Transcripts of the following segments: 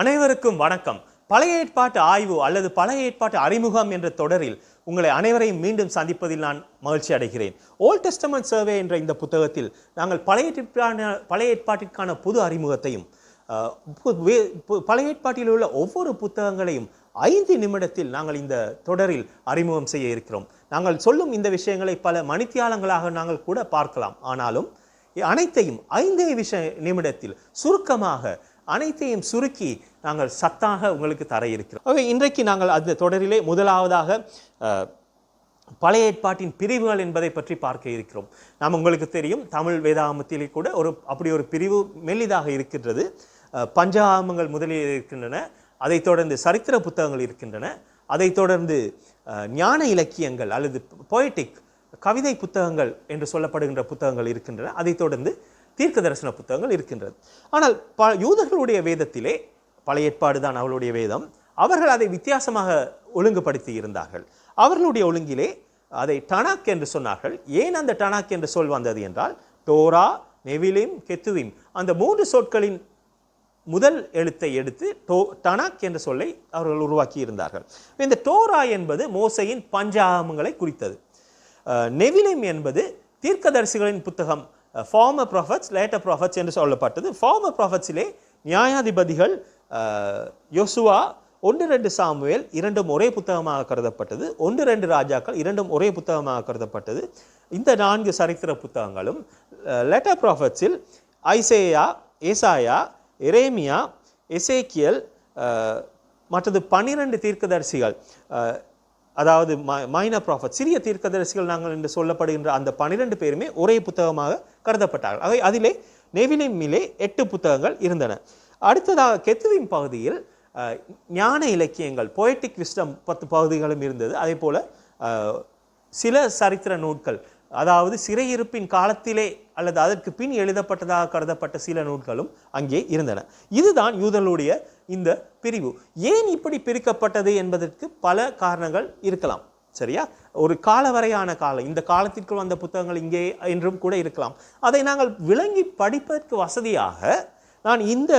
அனைவருக்கும் வணக்கம். பழைய ஏற்பாட்டு ஆய்வு அல்லது பழைய ஏற்பாட்டு அறிமுகம் என்ற தொடரில் உங்களை அனைவரையும் மீண்டும் சந்திப்பதில் நான் மகிழ்ச்சி அடைகிறேன். ஓல்ட் டெஸ்டமெண்ட் சர்வே என்ற இந்த புத்தகத்தில் நாங்கள் பழைய பழைய ஏற்பாட்டிற்கான புது அறிமுகத்தையும் பழைய ஏற்பாட்டில் உள்ள ஒவ்வொரு புத்தகங்களையும் ஐந்து நிமிடத்தில் நாங்கள் இந்த தொடரில் அறிமுகம் செய்ய இருக்கிறோம். நாங்கள் சொல்லும் இந்த விஷயங்களை பல மணித்தியாலங்களாக நாங்கள் கூட பார்க்கலாம். ஆனாலும் அனைத்தையும் ஐந்தே விஷய நிமிடத்தில் சுருக்கமாக அனைத்தையும் சுருக்கி நாங்கள் சத்தாக உங்களுக்கு தர இருக்கிறோம். இன்றைக்கு நாங்கள் அந்த தொடரிலே முதலாவதாக பழைய ஏற்பாட்டின் பிரிவுகள் என்பதை பற்றி பார்க்க இருக்கிறோம். நாம் உங்களுக்கு தெரியும் தமிழ் வேதாமத்திலே கூட ஒரு அப்படி ஒரு பிரிவு மெல்லிதாக இருக்கின்றது. பஞ்சாமங்கள் முதலில் இருக்கின்றன அதைத் தொடர்ந்து சரித்திர புத்தகங்கள் இருக்கின்றன அதைத் தொடர்ந்து ஞான இலக்கியங்கள் அல்லது பொய்டிக் கவிதை புத்தகங்கள் என்று சொல்லப்படுகின்ற புத்தகங்கள் இருக்கின்றன அதைத் தொடர்ந்து தீர்க்க தரிசன புத்தகங்கள் இருக்கின்றது. ஆனால் ப யூதர்களுடைய வேதத்திலே பழைய ஏற்பாடு தான் அவளுடைய வேதம். அவர்கள் அதை வித்தியாசமாக ஒழுங்குபடுத்தி இருந்தார்கள். அவர்களுடைய ஒழுங்கிலே அதை டனாக் என்று சொன்னார்கள். ஏன் அந்த டனாக் என்று சொல் வந்தது என்றால் டோரா நெவிலிம் கெத்துவிம் அந்த மூன்று சொற்களின் முதல் எழுத்தை எடுத்து டோ டனாக் என்ற சொல்லை அவர்கள் உருவாக்கி இருந்தார்கள். இந்த டோரா என்பது மோசையின் பஞ்சாகமங்களை குறித்தது. நெவிலிம் என்பது தீர்க்கதரிசிகளின் புத்தகம் ஃபார்மர் ப்ராஃபட்ஸ் லேட்டர் ப்ராஃபட்ஸ் என்று சொல்லப்பட்டது. ஃபார்மர் ப்ராஃபட்ஸிலே நியாயாதிபதிகள் uh, யோசுவா ஒன்று ரெண்டு சாமுவேல் இரண்டும் ஒரே புத்தகமாக கருதப்பட்டது. ஒன்று ரெண்டு ராஜாக்கள் இரண்டும் ஒரே புத்தகமாக கருதப்பட்டது. இந்த நான்கு சரித்திர புத்தகங்களும் uh, லெட்டர் ப்ராஃபட்ஸில் ஐசேயா ஏசாயா எரேமியா எசேக்கியல் uh, மற்றது பன்னிரண்டு தீர்க்கதரிசிகள் அதாவது அதாவது மைனர் ப்ராஃபட் சிறிய தீர்க்கதரிசிகள் நாங்கள் என்று சொல்லப்படுகின்ற அந்த பன்னிரெண்டு பேருமே ஒரே புத்தகமாக கருதப்பட்டார்கள். அதை அதிலே நெவிலிமிலே எட்டு புத்தகங்கள் இருந்தன. அடுத்ததாக கெத்துவின் பகுதியில் ஞான இலக்கியங்கள் பொயட்டிக் விஸ்டம் பத்து பகுதிகளும் இருந்தது. அதே போல் சில சரித்திர நூட்கள் அதாவது சிறையிருப்பின் காலத்திலே அல்லது அதற்கு பின் எழுதப்பட்டதாக கருதப்பட்ட சில நூல்களும் அங்கே இருந்தன. இதுதான் யூதர்களுடைய இந்த பிரிவு. ஏன் இப்படி பிரிக்கப்பட்டது என்பதற்கு பல காரணங்கள் இருக்கலாம். சரியா? ஒரு காலவரையான காலம். இந்த காலத்திற்குள் வந்த புத்தகங்கள் இங்கே என்றும் கூட இருக்கலாம். அதை நாங்கள் விளங்கி படிப்பதற்கு வசதியாக நான் இந்த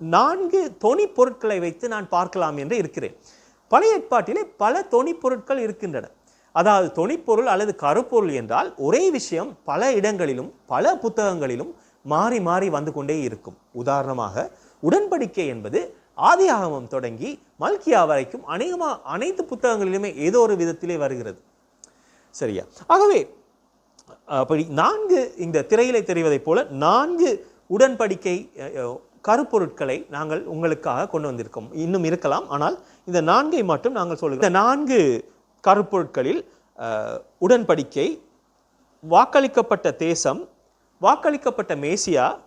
நான்கு தொனி பொருட்களை வைத்து நான் பார்க்கலாம் என்று இருக்கிறேன். பழைய ஏற்பாட்டிலே பல தொனி பொருட்கள் இருக்கின்றன. அதாவது தொனிப்பொருள் அல்லது கருப்பொருள் என்றால் ஒரே விஷயம் பல இடங்களிலும் பல புத்தகங்களிலும் மாறி மாறி வந்து கொண்டே இருக்கும். உதாரணமாக உடன்படிக்கை என்பது ஆதியாகமம் தொடங்கி மல்கியா வரைக்கும் அநேகமாக அனைத்து புத்தகங்களிலுமே ஏதோ ஒரு விதத்திலே வருகிறது. சரியா? ஆகவே அப்படி நான்கு இந்த திரையிலே தெரிவதைப் போல நான்கு உடன்படிக்கை கருப்பொருட்களை நாங்கள் உங்களுக்காக கொண்டு வந்திருக்கோம். இன்னும் இருக்கலாம் ஆனால் இந்த நான்கை மட்டும் நாங்கள் சொல்லுகிறோம். இந்த நான்கு கருப்பொருட்களில் உடன்படிக்கை வாக்களிக்கப்பட்ட தேசம் வாக்களிக்கப்பட்ட மேசியா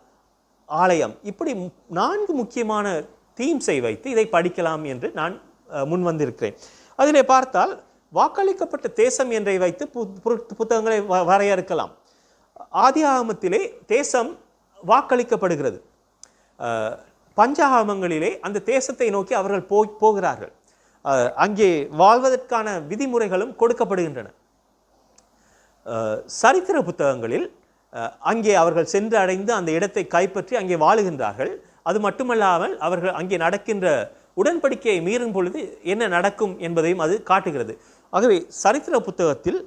ஆலயம் இப்படி மு- நான்கு முக்கியமான தீம்ஸை வைத்து இதை படிக்கலாம் என்று நான் முன் வந்திருக்கிறேன். அதிலே பார்த்தால் வாக்களிக்கப்பட்ட தேசம் என்றை வைத்து புத்தகங்களை வ- வரையறுக்கலாம். ஆதியாகமத்திலே தேசம் வாக்களிக்கப்படுகிறது. பஞ்சாகமங்களிலே அந்த தேசத்தை நோக்கி அவர்கள் போய் போகிறார்கள். அங்கே வாழ்வதற்கான விதிமுறைகளும் கொடுக்கப்படுகின்றன. சரித்திர புத்தகங்களில் அங்கே அவர்கள் சென்று அடைந்து அந்த இடத்தை கைப்பற்றி அங்கே வாழுகின்றார்கள். அது மட்டுமல்லாமல் அவர்கள் அங்கே நடக்கின்ற உடன்படிக்கையை மீறும் பொழுது என்ன நடக்கும் என்பதையும் அது காட்டுகிறது. ஆகவே சரித்திர புத்தகத்தில்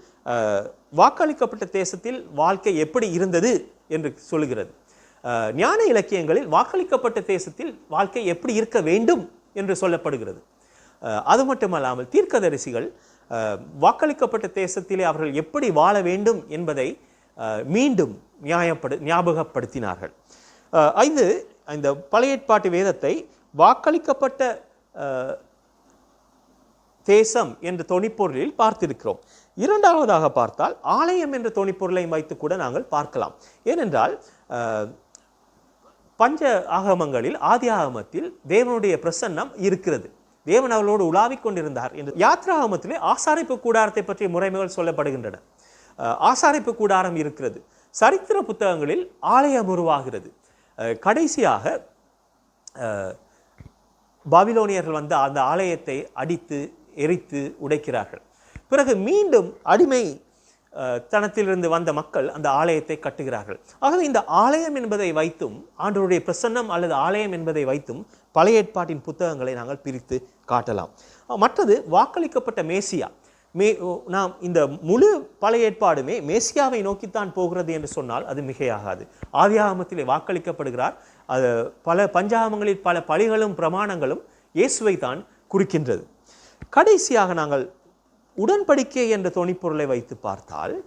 வாக்களிக்கப்பட்ட தேசத்தில் வாழ்க்கை எப்படி இருந்தது என்று சொல்லுகிறது. ஞான இலக்கியங்களில் வாக்களிக்கப்பட்ட தேசத்தில் வாழ்க்கை எப்படி இருக்க வேண்டும் என்று சொல்லப்படுகிறது. அது மட்டுமல்லாமல் தீர்க்கதரிசிகள் வாக்களிக்கப்பட்ட தேசத்திலே அவர்கள் எப்படி வாழ வேண்டும் என்பதை மீண்டும் நியாயப்படு ஞாபகப்படுத்தினார்கள். ஐந்து இந்த பழைய ஏற்பாட்டு வேதத்தை வாக்களிக்கப்பட்ட தேசம் என்ற தொனிப்பொருளில் பார்த்திருக்கிறோம். இரண்டாவதாக பார்த்தால் ஆலயம் என்ற தொனிப்பொருளை வைத்து கூட நாங்கள் பார்க்கலாம். ஏனென்றால் பஞ்ச ஆகமங்களில் ஆதி ஆகமத்தில் தேவனுடைய பிரசன்னம் இருக்கிறது. தேவன் அவர்களோடு உலாவிக் கொண்டிருந்தார் என்று யாத்ராகமத்திலே ஆசாரிப்பு கூடாரத்தை பற்றிய முறைமைகள் சொல்லப்படுகின்றன. ஆசாரிப்பு கூடாரம் இருக்கிறது. சரித்திர புத்தகங்களில் ஆலயம் உருவாகிறது. கடைசியாக பாபிலோனியர்கள் வந்து அந்த ஆலயத்தை அடித்து எரித்து உடைக்கிறார்கள். பிறகு மீண்டும் அடிமை தனத்திலிருந்து வந்த மக்கள் அந்த ஆலயத்தை கட்டுகிறார்கள். ஆகவே இந்த ஆலயம் என்பதை வைத்தும் ஆண்டவருடைய பிரசன்னம் அல்லது ஆலயம் என்பதை வைத்தும் பழைய ஏற்பாட்டின் புத்தகங்களை நாங்கள் பிரித்து காட்டலாம். மற்றது வாக்களிக்கப்பட்ட மேசியா. மே ஓ, நாம் இந்த முழு பழைய ஏற்பாடுமே மேசியாவை நோக்கித்தான் போகிறது என்று சொன்னால் அது மிகையாகாது. ஆதியாகமத்திலே வாக்களிக்கப்படுகிறார். அது பல பஞ்சாகமங்களில் பல பழிகளும் பிரமாணங்களும் இயேசுவை தான் குறிக்கின்றது. கடைசியாக நாங்கள் உடன்படிக்கை என்ற தொனிப்பொருளை வைத்து பார்த்தால்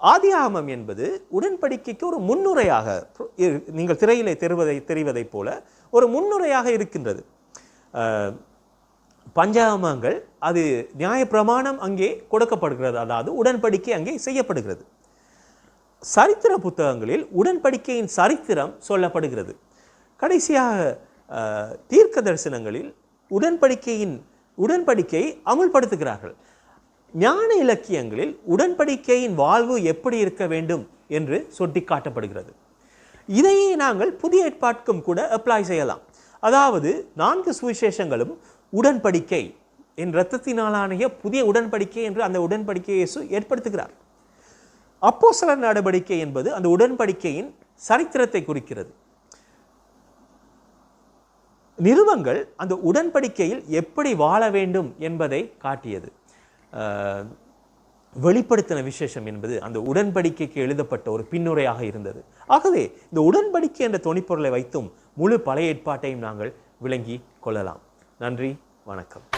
ஆதியாகமம் என்பது உடன்படிக்கைக்கு ஒரு முன்னுரையாக இரு- நீங்கள் திரையிலே தெரிவதை தெரிவதைப் போல ஒரு முன்னுரையாக இருக்கின்றது. பஞ்சாகமங்கள் அது நியாயப்பிரமாணம் அங்கே கொடுக்கப்படுகிறது. அதாவது உடன்படிக்கை அங்கே செய்யப்படுகிறது. சரித்திர புத்தகங்களில் உடன்படிக்கையின் சரித்திரம் சொல்லப்படுகிறது. கடைசியாக தீர்க்க தரிசனங்களில் உடன்படிக்கையின் உடன்படிக்கையை அமுல்படுத்துகிறார்கள். ஞான இலக்கியங்களில் உடன்படிக்கையின் வாழ்வு எப்படி இருக்க வேண்டும் என்று சுட்டிக்காட்டப்படுகிறது. இதையே நாங்கள் புதிய ஏற்பாட்டுக்கும் கூட அப்ளை செய்யலாம். அதாவது நான்கு சுவிசேஷங்களும் உடன்படிக்கை. என் இரத்தத்தினாலான புதிய உடன்படிக்கை என்று அந்த உடன்படிக்கையை இயேசு ஏற்படுத்துகிறார். அப்போஸ்தலர் நடவடிக்கை என்பது அந்த உடன்படிக்கையின் சரித்திரத்தை குறிக்கிறது. நிறுவங்கள் அந்த உடன்படிக்கையில் எப்படி வாழ வேண்டும் என்பதை காட்டியது. வெளிப்படுத்தின விசேஷம் என்பது அந்த உடன்படிக்கைக்கு எழுதப்பட்ட ஒரு பின்னுரையாக இருந்தது. ஆகவே இந்த உடன்படிக்கை என்ற துணிப்பொருளை வைத்தும் முழு பழைய ஏற்பாட்டையும் நாங்கள் விளங்கி கொள்ளலாம். நன்றி. வணக்கம்.